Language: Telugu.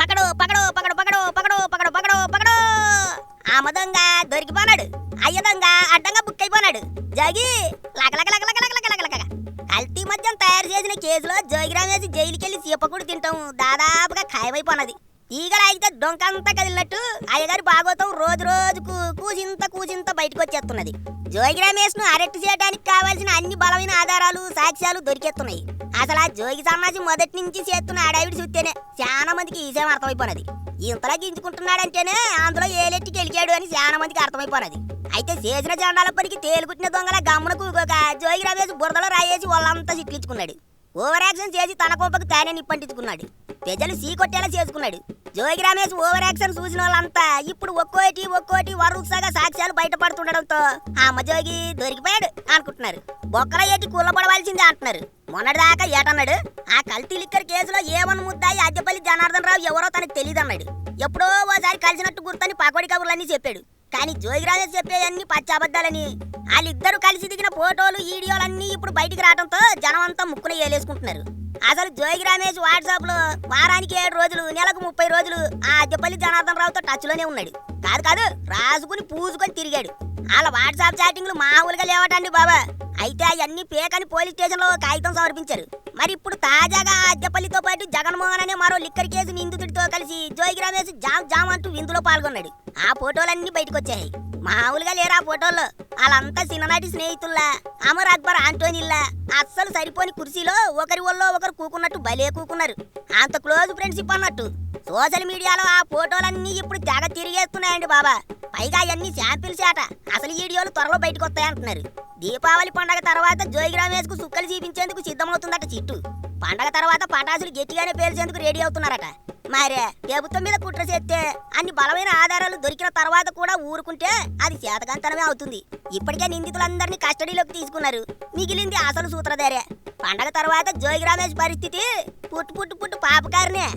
పకడు పకడు పకడు పకడు పకడు పకడు పకడు పకడు ఆమ దొంగ దొరికిపోనాడు. అయ్య దొంగ అడ్డంగా బుక్ అయిపోనాడు. జగి లక లక కల్తీ మద్యం తయారు చేసిన కేసులో జోగిరామ్ వేసి జైలుకెళ్ళి చీపకుడు తింటాం. దాదాపుగా ఖాయమైపోనది. ఈగలాగితే డొంకంతా కదిలినట్టు అయ్యగారి భాగవతం రోజు రోజుకు కూసింత కూసింత బయటకు వచ్చేస్తున్నది జోగి ను అరెస్ట్ చేయడానికి కావాల్సిన అన్ని బలమైన ఆధారాలు సాక్ష్యాలు దొరికేస్తున్నాయి అసలు ఆ జోగి సన్నాసి మొదటి నుంచి చేస్తున్న అడావిడి చూస్తేనే చాలా మందికి ఈ విషయం అర్థమైపోయినది ఇంతలా గింజుకుంటున్నాడంటేనే అందులో ఏలెట్టి గెలిచాడు అని చాలా మందికి అర్థమైపోయినది అయితే చేసిన జెండాలప్పటికి తేలుకుట్టిన దొంగల గమ్మున ఒక జోగి రమేష్ బురదలో రాయేసి వాళ్ళంతా చిట్లించుకున్నాడు. ఓవర్ యాక్షన్ చేసి తన కోపకు తానే నిప్పంటించుకున్నాడు. ప్రజలు సీకొట్టేలా చేసుకున్నాడు. జోగి రమేష్ ఓవర్ యాక్షన్ చూసిన వాళ్ళంతా ఇప్పుడు ఒక్కోటి ఒక్కోటి వరుసగా సాక్ష్యాలు బయటపడుతుండడంతో ఆ అమ్మ జోగి దొరికిపోయాడు అనుకుంటున్నారు. బొక్కల ఏటి కుల్లబడవలసిందే అంటున్నారు. మొన్నటిదాకా ఏటన్నాడు? ఆ కల్తీ లిక్కర్ కేసులో ఏమని ముద్దాయి అద్దెపల్లి జనార్దన్ రావు ఎవరో తనకు తెలియదన్నాడు ఎప్పుడో ఓసారి కలిసినట్టు గుర్తని పకోడి కబుర్లన్నీ చెప్పాడు. కానీ జోగిరాజే చెప్పేవన్నీ పచ్చాబద్దాలని. వాళ్ళిద్దరూ కలిసి దిగిన ఫోటోలు వీడియోలన్నీ ఇప్పుడు బయటికి రావడంతో జనం అంతా ముక్కున ఏలేసుకుంటున్నారు. అసలు జోగి రమేష్ వాట్సాప్లో వారానికి ఏడు రోజులు నెలకు ముప్పై రోజులు ఆ అద్దెపల్లి జనార్దన్ రావుతో టచ్లోనే ఉన్నాడు. కాదు కాదు. రాసుకుని పూసుకొని తిరిగాడు. వాళ్ళ వాట్సాప్ చాటింగ్లు మామూలుగా లేవటండి బాబా. అయితే అవన్నీ పేకని పోలీస్ స్టేషన్లో కాగితం సమర్పించారు. మరి ఇప్పుడు తాజాగా ఆ అద్దెపల్లితో పాటు జగన్మోహన్ అనే మరో లిక్కర్ కేసు నిందితుడితో కలిసి జోగి రమేష్ జామ్ జామ్ అంటూ విందులో పాల్గొన్నాడు. ఆ ఫోటోలన్నీ బయటకు వచ్చాయి మామూలుగా లేరు ఆ ఫోటోల్లో. వాళ్ళంతా చిన్ననాటి స్నేహితుల్లా అమర్ అక్బర్ ఆంటోనిల్లా. అస్సలు సరిపోని కుర్చీలో ఒకరి ఒళ్ళో ఒకరు కూకున్నట్టు భలే కూకున్నారు. అంత క్లోజ్ ఫ్రెండ్షిప్ అన్నట్టు. సోషల్ మీడియాలో ఆ ఫోటోలన్నీ ఇప్పుడు తెగ తిరిగేస్తున్నాయండి బాబా. పైగా అవన్నీ శాంపిల్స్ ఆట అసలు వీడియోలు త్వరలో బయటకు వస్తాయంటున్నారు. దీపావళి పండగ తర్వాత జోగి రమేష్కు సుక్కలు చూపించేందుకు సిద్ధమవుతుందట చిట్టు. పండగ తర్వాత పటాసులు గట్టిగానే పేల్చేందుకు రెడీ అవుతున్నారట. మరే ప్రభుత్వం మీద కుట్ర చేస్తే అన్ని బలమైన ఆధారాలు దొరికిన తర్వాత కూడా ఊరుకుంటే అది చేతకంతనమే అవుతుంది. ఇప్పటికే నిందితులందరినీ కస్టడీలోకి తీసుకున్నారు. మిగిలింది అసలు సూత్రధారే. పండగ తర్వాత జోగి రమేష్ పరిస్థితి పుట్టు పుట్టు పుట్టు పాపకారినే.